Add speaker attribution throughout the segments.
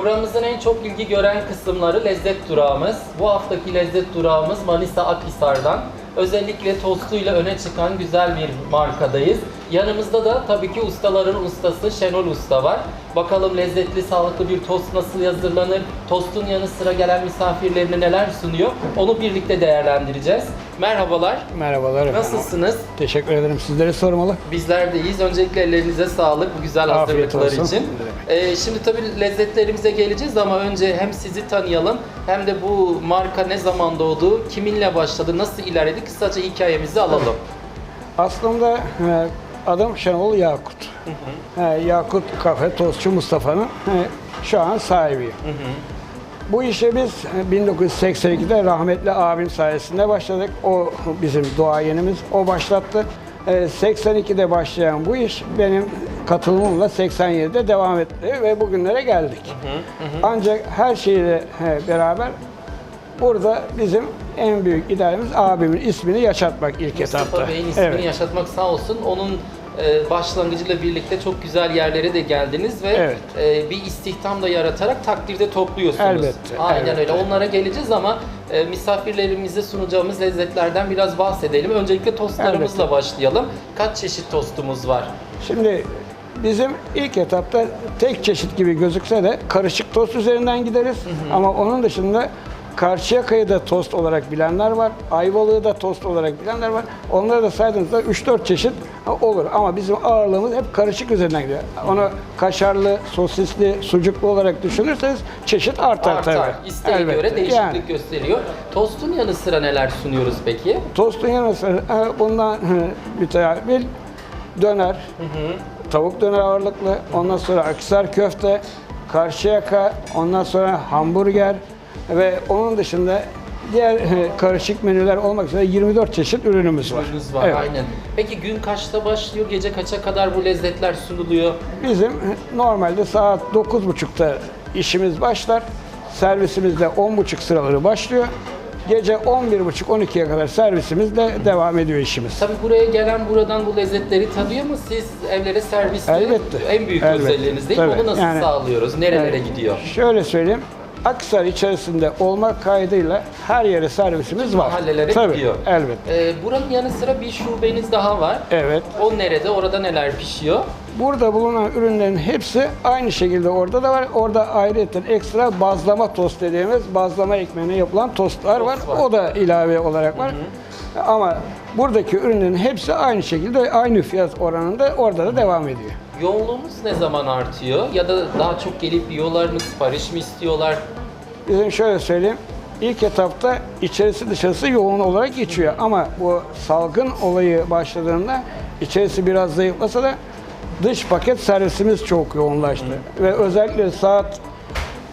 Speaker 1: Programımızın en çok ilgi gören kısımları lezzet durağımız. Bu haftaki lezzet durağımız Manisa Akhisar'dan. Özellikle tostuyla öne çıkan güzel bir markadayız. Yanımızda da tabii ki ustaların ustası Şenol Usta var. Bakalım lezzetli, sağlıklı bir tost nasıl hazırlanır? Tostun yanı sıra gelen misafirlerine neler sunuyor? Onu birlikte değerlendireceğiz. Merhabalar.
Speaker 2: Merhabalar efendim.
Speaker 1: Nasılsınız?
Speaker 2: Teşekkür ederim. Sizleri sormalı.
Speaker 1: Bizler de iyiyiz. Öncelikle ellerinize sağlık bu güzel
Speaker 2: Afiyet
Speaker 1: hazırlıklar
Speaker 2: olsun.
Speaker 1: için. Ee, şimdi tabii lezzetlerimize geleceğiz ama önce hem sizi tanıyalım hem de bu marka ne zaman doğdu, kiminle başladı, nasıl ilerledi kısaca hikayemizi alalım.
Speaker 2: Aslında e, adım Şenol Yakut. E, Yakut Kafe Tostçu Mustafa'nın e, şu an sahibiyim. Bu işe biz e, 1982'de rahmetli abim sayesinde başladık. O bizim duayenimiz, o başlattı. E, 82'de başlayan bu iş benim katılımımla 87'de devam etti ve bugünlere geldik. Ancak her şeyle e, beraber burada bizim en büyük idealimiz abimin ismini yaşatmak ilk etapta.
Speaker 1: Mustafa Bey'in ismini
Speaker 2: Evet.
Speaker 1: yaşatmak sağ olsun. Onun e, başlangıcıyla birlikte çok güzel yerlere de geldiniz ve
Speaker 2: Evet.
Speaker 1: e, bir istihdam da yaratarak takdirde topluyorsunuz.
Speaker 2: Elbette,
Speaker 1: Aynen
Speaker 2: elbette.
Speaker 1: öyle. Onlara geleceğiz ama e, misafirlerimize sunacağımız lezzetlerden biraz bahsedelim. Öncelikle tostlarımızla
Speaker 2: Elbette.
Speaker 1: başlayalım. Kaç çeşit tostumuz var?
Speaker 2: Şimdi bizim ilk etapta tek çeşit gibi gözükse de karışık tost üzerinden gideriz. Ama onun dışında Karşıyaka'yı da tost olarak bilenler var. Ayvalık'ı da tost olarak bilenler var. Onları da saydığınızda 3-4 çeşit olur. Ama bizim ağırlığımız hep karışık üzerinden gidiyor. Onu kaşarlı, sosisli, sucuklu olarak düşünürseniz çeşit artar,
Speaker 1: Artar.
Speaker 2: tabii.
Speaker 1: İsteğe
Speaker 2: Elbette.
Speaker 1: göre değişiklik
Speaker 2: Yani.
Speaker 1: gösteriyor. Tostun yanı sıra neler sunuyoruz peki?
Speaker 2: Tostun yanı sıra e, bundan müteakbil döner, tavuk döner ağırlıklı, ondan sonra akisar köfte, karşıyaka, ondan sonra hamburger ve onun dışında diğer e, karışık menüler olmak üzere 24 çeşit ürünümüz var.
Speaker 1: Ürününüz var
Speaker 2: Evet.
Speaker 1: aynen. Peki gün kaçta başlıyor? Gece kaça kadar bu lezzetler sunuluyor?
Speaker 2: Bizim normalde saat 9.30'da işimiz başlar. Servisimizde 10.30 sıraları başlıyor. Gece 11.30-12'ye kadar servisimizde devam ediyor işimiz.
Speaker 1: Tabii buraya gelen buradan bu lezzetleri tadıyor mu? Siz evlere servisle
Speaker 2: Elbette.
Speaker 1: en büyük
Speaker 2: Elbette.
Speaker 1: özelliğiniz değil mi?
Speaker 2: Tabii.
Speaker 1: Onu nasıl
Speaker 2: Yani-
Speaker 1: sağlıyoruz? Nerelere gidiyor?
Speaker 2: Şöyle söyleyeyim. Aksar içerisinde olmak kaydıyla her yere servisimiz var.
Speaker 1: mahallelere
Speaker 2: Tabii,
Speaker 1: gidiyor.
Speaker 2: Elbette.
Speaker 1: Ee, buranın yanı sıra bir şubeniz daha var.
Speaker 2: Evet.
Speaker 1: O nerede? Orada neler pişiyor?
Speaker 2: Burada bulunan ürünlerin hepsi aynı şekilde orada da var. Orada ayrıca ekstra bazlama tost dediğimiz bazlama ekmeğine yapılan tostlar var.
Speaker 1: Tost var.
Speaker 2: O da ilave olarak var. Ama buradaki ürünlerin hepsi aynı şekilde aynı fiyat oranında orada da devam ediyor.
Speaker 1: Yoğunluğunuz ne zaman artıyor? Ya da daha çok gelip yiyorlar mı? Sipariş mi istiyorlar?
Speaker 2: Bizim şöyle söyleyeyim. İlk etapta içerisi dışarısı yoğun olarak geçiyor ama bu salgın olayı başladığında içerisi biraz zayıflasa da dış paket servisimiz çok yoğunlaştı. Ve özellikle saat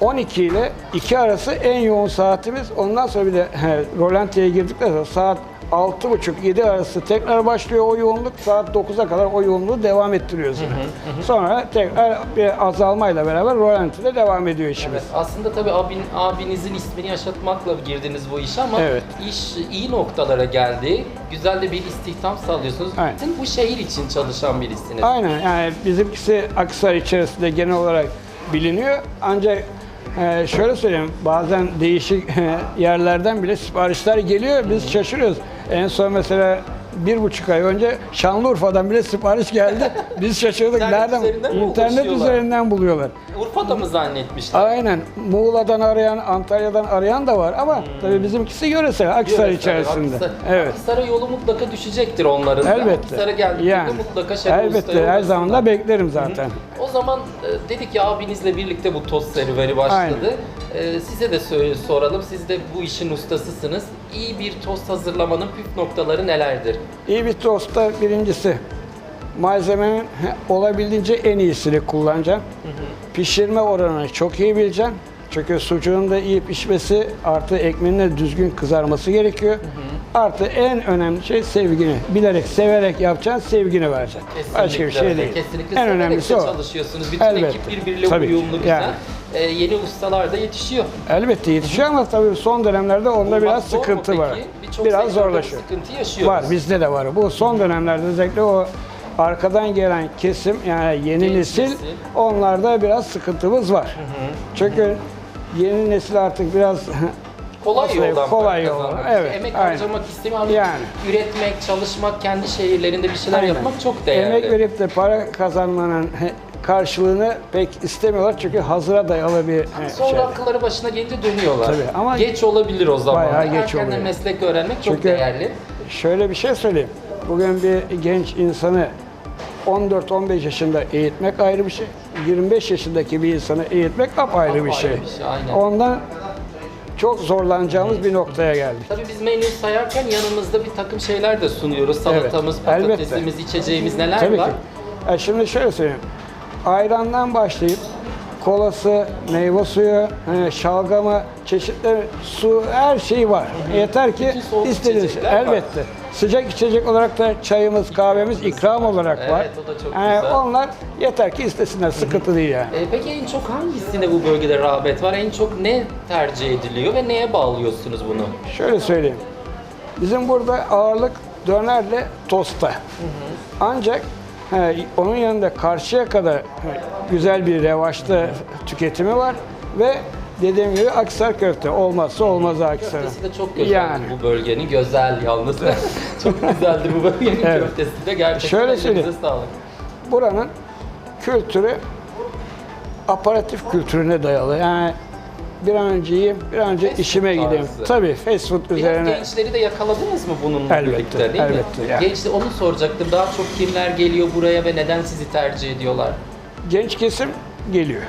Speaker 2: 12 ile 2 arası en yoğun saatimiz. Ondan sonra bir de he, rolantiye girdikten sonra saat 6.30-7 arası tekrar başlıyor o yoğunluk. Saat 9'a kadar o yoğunluğu devam ettiriyoruz yine. Sonra tekrar bir azalmayla beraber rolantide devam ediyor işimiz.
Speaker 1: Evet, aslında tabii abin, abinizin ismini yaşatmakla girdiniz bu işe ama
Speaker 2: Evet.
Speaker 1: iş iyi noktalara geldi. Güzel de bir istihdam sağlıyorsunuz.
Speaker 2: Aynen.
Speaker 1: Bütün bu şehir için çalışan birisiniz.
Speaker 2: Aynen yani bizimkisi Akhisar içerisinde genel olarak biliniyor. Ancak e, şöyle söyleyeyim bazen değişik e, yerlerden bile siparişler geliyor. Biz şaşırıyoruz. En son mesela bir buçuk ay önce Şanlıurfa'dan bile sipariş geldi. Biz şaşırdık.
Speaker 1: İnternet
Speaker 2: Nereden?
Speaker 1: üzerinden mi
Speaker 2: İnternet
Speaker 1: ulaşıyorlar?
Speaker 2: üzerinden buluyorlar.
Speaker 1: Urfa'da mı zannetmişler?
Speaker 2: Aynen. Muğla'dan arayan, Antalya'dan arayan da var ama tabii bizimkisi yöresel Akhisar
Speaker 1: Yöresel,
Speaker 2: içerisinde.
Speaker 1: Akhisar-
Speaker 2: Evet.
Speaker 1: Akhisar'a yolu mutlaka düşecektir onların. da.
Speaker 2: Elbette.
Speaker 1: Akhisar'a geldiklerinde
Speaker 2: Yani.
Speaker 1: mutlaka Şenol Usta'ya
Speaker 2: Elbette her zaman da
Speaker 1: uğrasınlar.
Speaker 2: beklerim zaten.
Speaker 1: O zaman e, dedik ya abinizle birlikte bu tost serüveni başladı. E, size de soralım. Siz de bu işin ustasısınız. İyi bir tost hazırlamanın püf noktaları nelerdir?
Speaker 2: İyi bir tostta birincisi malzemenin olabildiğince en iyisini kullanacaksın. Pişirme oranını çok iyi bileceksin. Çünkü sucuğun da iyi pişmesi artı ekmeğin de düzgün kızarması gerekiyor. Artı en önemli şey sevgini. Bilerek, severek yapacaksın, sevgini vereceksin. Başka bir şey
Speaker 1: öyle.
Speaker 2: değil.
Speaker 1: Kesinlikle
Speaker 2: en önemlisi o.
Speaker 1: çalışıyorsunuz. Bütün
Speaker 2: Elbette.
Speaker 1: ekip birbiriyle
Speaker 2: Tabii ki.
Speaker 1: uyumlu güzel.
Speaker 2: Yani.
Speaker 1: E, yeni ustalar da yetişiyor.
Speaker 2: Elbette yetişiyor ama tabii son dönemlerde onda
Speaker 1: Bulmak
Speaker 2: biraz
Speaker 1: zor mu
Speaker 2: sıkıntı
Speaker 1: peki?
Speaker 2: var.
Speaker 1: Birçok
Speaker 2: Biraz
Speaker 1: sektörde bu
Speaker 2: zorlaşıyor.
Speaker 1: Sıkıntı yaşıyoruz.
Speaker 2: Var, bizde de var. Bu son dönemlerde özellikle o arkadan gelen kesim yani yeni
Speaker 1: Genç
Speaker 2: nesil,
Speaker 1: nesil.
Speaker 2: onlarda biraz sıkıntımız var. Çünkü yeni nesil artık biraz
Speaker 1: Kolay
Speaker 2: Aslında
Speaker 1: yoldan
Speaker 2: kolay
Speaker 1: para
Speaker 2: yol,
Speaker 1: kazanmak.
Speaker 2: evet,
Speaker 1: Emek
Speaker 2: aynen.
Speaker 1: harcamak istemiyor ama
Speaker 2: Yani.
Speaker 1: üretmek, çalışmak, kendi şehirlerinde bir şeyler
Speaker 2: Aynen.
Speaker 1: yapmak çok değerli.
Speaker 2: Emek verip de para kazanmanın he- karşılığını pek istemiyorlar çünkü hazıra dayalı bir he,
Speaker 1: Sonra
Speaker 2: şey.
Speaker 1: akılları başına gelince dönüyorlar.
Speaker 2: Tabii, ama
Speaker 1: geç olabilir o zaman.
Speaker 2: bayağı geç
Speaker 1: Erkenden
Speaker 2: oluyor.
Speaker 1: meslek öğrenmek çok
Speaker 2: Çünkü
Speaker 1: değerli.
Speaker 2: şöyle bir şey söyleyeyim. Bugün bir genç insanı 14-15 yaşında eğitmek ayrı bir şey. 25 yaşındaki bir insanı eğitmek apayrı bir
Speaker 1: Apayrı
Speaker 2: şey.
Speaker 1: bir şey, aynen.
Speaker 2: Ondan çok zorlanacağımız bir noktaya geldik.
Speaker 1: Tabii biz menü sayarken yanımızda bir takım şeyler de sunuyoruz. Salatamız,
Speaker 2: Evet, elbette.
Speaker 1: patatesimiz, içeceğimiz neler
Speaker 2: Tabii
Speaker 1: var?
Speaker 2: ki. Ya şimdi şöyle söyleyeyim. Ayrandan başlayıp kolası, meyve suyu, e, şalgamı, çeşitli su her şey var. Yeter ki
Speaker 1: Bütün soğuk
Speaker 2: istediğiniz
Speaker 1: içecekler var.
Speaker 2: elbette. Sıcak içecek olarak da çayımız, kahvemiz ikram olarak var.
Speaker 1: Evet, o da çok
Speaker 2: Yani
Speaker 1: güzel.
Speaker 2: Onlar yeter ki istesinler, sıkıntı değil yani.
Speaker 1: E, peki en çok hangisinde bu bölgede rağbet var? En çok ne tercih ediliyor ve neye bağlıyorsunuz bunu?
Speaker 2: Şöyle söyleyeyim. Bizim burada ağırlık dönerle tosta. Ancak he, onun yanında karşıya kadar he, güzel bir revaçta tüketimi var ve dediğim gibi Aksar köfte olmazsa olmazı Aksar.
Speaker 1: Köftesi de çok güzel
Speaker 2: Yani.
Speaker 1: bu bölgenin. Güzel yalnız. çok güzeldi bu bölgenin
Speaker 2: Evet.
Speaker 1: köftesi de. Gerçekten
Speaker 2: Şöyle söyleyeyim.
Speaker 1: sağlık.
Speaker 2: Buranın kültürü aparatif kültürüne dayalı. Yani bir an önce yiyeyim, bir an önce
Speaker 1: Fast
Speaker 2: işime
Speaker 1: food
Speaker 2: gideyim.
Speaker 1: tarzı.
Speaker 2: Tabii fast food
Speaker 1: Biraz
Speaker 2: üzerine.
Speaker 1: gençleri de yakaladınız mı bununla
Speaker 2: Elbette,
Speaker 1: birlikte değil mi?
Speaker 2: elbette yani.
Speaker 1: Gençler onu soracaktım. Daha çok kimler geliyor buraya ve neden sizi tercih ediyorlar?
Speaker 2: genç kesim geliyor.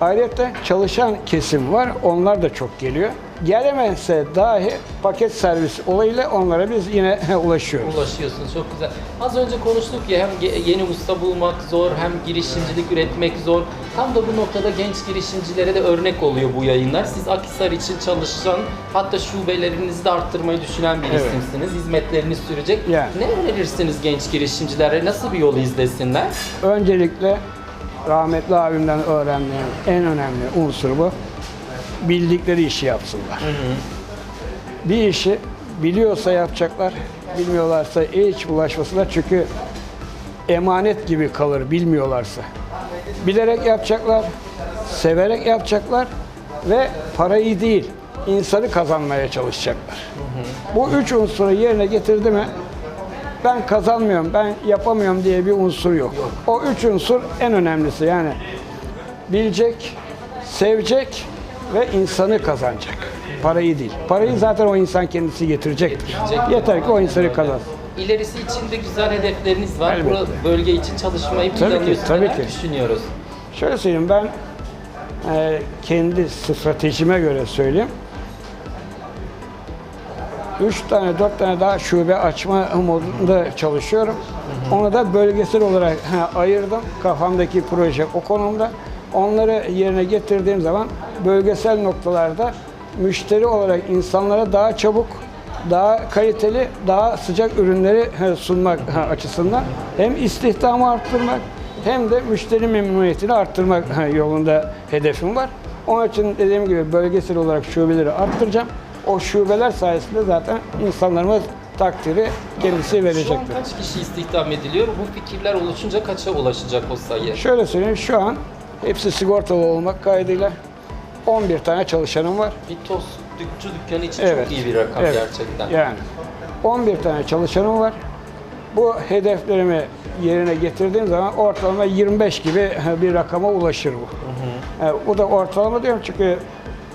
Speaker 2: Ayrıca çalışan kesim var. Onlar da çok geliyor. Gelemezse dahi paket servis olayıyla onlara biz yine ulaşıyoruz.
Speaker 1: Ulaşıyorsunuz çok güzel. Az önce konuştuk ya hem yeni usta bulmak zor hem girişimcilik üretmek zor. Tam da bu noktada genç girişimcilere de örnek oluyor bu yayınlar. Siz Akhisar için çalışan hatta şubelerinizi de arttırmayı düşünen bir
Speaker 2: Evet.
Speaker 1: isimsiniz. Hizmetleriniz sürecek.
Speaker 2: Yani.
Speaker 1: Ne önerirsiniz genç girişimcilere? Nasıl bir yolu izlesinler?
Speaker 2: Öncelikle rahmetli abimden öğrendiğim en önemli unsur bu. Bildikleri işi yapsınlar. Bir işi biliyorsa yapacaklar, bilmiyorlarsa hiç bulaşmasınlar çünkü emanet gibi kalır bilmiyorlarsa. Bilerek yapacaklar, severek yapacaklar ve parayı değil, insanı kazanmaya çalışacaklar. Bu üç unsuru yerine getirdi mi ben kazanmıyorum, ben yapamıyorum diye bir unsur yok. O üç unsur en önemlisi yani bilecek, sevecek ve insanı kazanacak. Parayı değil. Parayı zaten o insan kendisi getirecektir.
Speaker 1: Getirecek.
Speaker 2: Yeter ki o insanı kazansın.
Speaker 1: İlerisi için de güzel hedefleriniz var.
Speaker 2: Elbette.
Speaker 1: Bu bölge için çalışmayı
Speaker 2: Tabii ki,
Speaker 1: planlıyorsunuz.
Speaker 2: tabii ki.
Speaker 1: düşünüyoruz?
Speaker 2: Şöyle söyleyeyim ben e, kendi stratejime göre söyleyeyim. Üç tane, dört tane daha şube açma modunda çalışıyorum. Onu da bölgesel olarak ha, ayırdım. Kafamdaki proje o konumda. Onları yerine getirdiğim zaman bölgesel noktalarda müşteri olarak insanlara daha çabuk, daha kaliteli, daha sıcak ürünleri sunmak açısından hem istihdamı arttırmak hem de müşteri memnuniyetini arttırmak yolunda hedefim var. Onun için dediğim gibi bölgesel olarak şubeleri arttıracağım. O şubeler sayesinde zaten insanlarımız takdiri kendisi
Speaker 1: Şu an
Speaker 2: verecektir.
Speaker 1: kaç kişi istihdam ediliyor? Bu fikirler oluşunca kaça ulaşacak o sayı?
Speaker 2: Şöyle söyleyeyim şu an hepsi sigortalı olmak kaydıyla 11 tane çalışanım var.
Speaker 1: Bir tost dükçü dükkanı için
Speaker 2: Evet.
Speaker 1: çok iyi bir rakam
Speaker 2: Evet.
Speaker 1: gerçekten.
Speaker 2: Yani 11 tane çalışanım var. Bu hedeflerimi yerine getirdiğim zaman ortalama 25 gibi bir rakama ulaşır bu. Yani bu da ortalama diyorum çünkü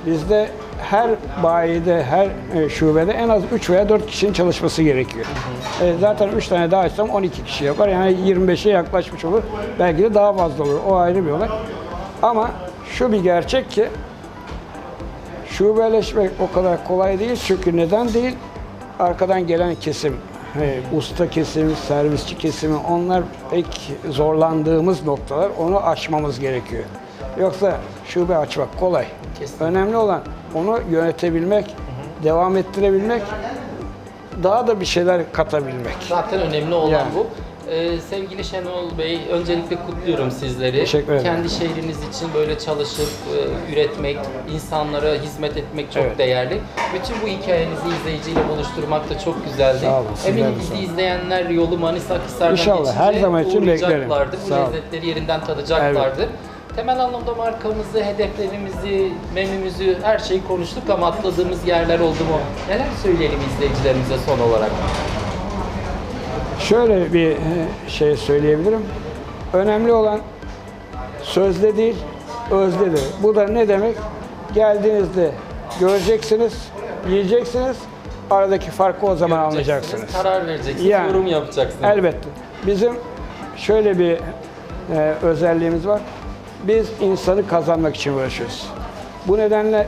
Speaker 2: bizde her bayide, her e, şubede en az 3 veya 4 kişinin çalışması gerekiyor. E, zaten 3 tane daha açsam 12 kişi yapar. Yani 25'e yaklaşmış olur. Belki de daha fazla olur. O ayrı bir olay. Ama şu bir gerçek ki Şubeleşmek o kadar kolay değil çünkü neden değil? Arkadan gelen kesim, e, usta kesim, servisçi kesimi onlar pek zorlandığımız noktalar. Onu aşmamız gerekiyor. Yoksa şube açmak kolay.
Speaker 1: Kesinlikle.
Speaker 2: Önemli olan onu yönetebilmek, devam ettirebilmek, daha da bir şeyler katabilmek.
Speaker 1: Zaten önemli olan
Speaker 2: Yani.
Speaker 1: bu. Ee, sevgili Şenol Bey, öncelikle kutluyorum sizleri.
Speaker 2: Teşekkür ederim.
Speaker 1: Kendi şehriniz için böyle çalışıp e, üretmek, insanlara hizmet etmek çok
Speaker 2: Evet.
Speaker 1: değerli. Bütün bu hikayenizi izleyiciyle buluşturmak da çok güzeldi.
Speaker 2: Sağ olun,
Speaker 1: Eminim bizi izleyenler yolu Manisa Akhisar'dan
Speaker 2: İnşallah,
Speaker 1: geçince
Speaker 2: her zaman için beklerim.
Speaker 1: Bu
Speaker 2: Sağ olun.
Speaker 1: lezzetleri yerinden tadacaklardır. Temel anlamda markamızı, hedeflerimizi, menümüzü, her şeyi konuştuk ama atladığımız yerler oldu mu? Neler söyleyelim izleyicilerimize son olarak?
Speaker 2: Şöyle bir e, şey söyleyebilirim. Önemli olan sözde değil, özdedir. Bu da ne demek? Geldiğinizde göreceksiniz, yiyeceksiniz. Aradaki farkı o zaman anlayacaksınız.
Speaker 1: Karar vereceksiniz,
Speaker 2: Yani,
Speaker 1: yorum yapacaksınız.
Speaker 2: Elbette. Bizim şöyle bir e, özelliğimiz var. Biz insanı kazanmak için uğraşıyoruz. Bu nedenle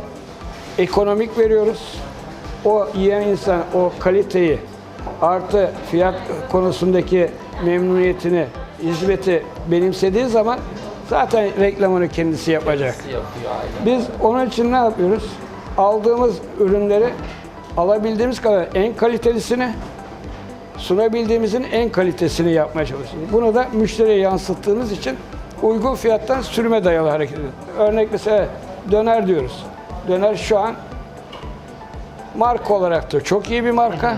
Speaker 2: ekonomik veriyoruz. O yiyen insan o kaliteyi artı fiyat konusundaki memnuniyetini, hizmeti benimsediği zaman zaten reklamını kendisi yapacak. Biz onun için ne yapıyoruz? Aldığımız ürünleri alabildiğimiz kadar en kalitelisini, sunabildiğimizin en kalitesini yapmaya çalışıyoruz. Bunu da müşteriye yansıttığımız için uygun fiyattan sürüme dayalı hareket ediyoruz. Örnek mesela döner diyoruz. Döner şu an marka olarak da çok iyi bir marka.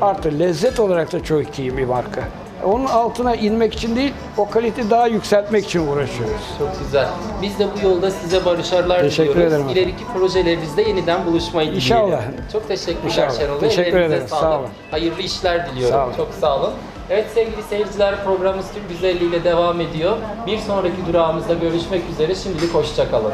Speaker 2: Artı lezzet olarak da çok iyi bir marka. Onun altına inmek için değil, o kaliteyi daha yükseltmek için uğraşıyoruz.
Speaker 1: Çok güzel. Biz de bu yolda size başarılar
Speaker 2: Teşekkür
Speaker 1: diliyoruz.
Speaker 2: ederim.
Speaker 1: İleriki projelerinizde yeniden buluşmayı
Speaker 2: İnşallah.
Speaker 1: dileyelim. Çok teşekkürler
Speaker 2: İnşallah.
Speaker 1: Şenol Bey.
Speaker 2: Teşekkür
Speaker 1: Ellerinize
Speaker 2: ederim. Sağ olun.
Speaker 1: Hayırlı işler diliyorum.
Speaker 2: Sağ olun.
Speaker 1: Çok sağ olun. Evet sevgili seyirciler programımız tüm güzelliğiyle devam ediyor. Bir sonraki durağımızda görüşmek üzere. Şimdilik hoşçakalın.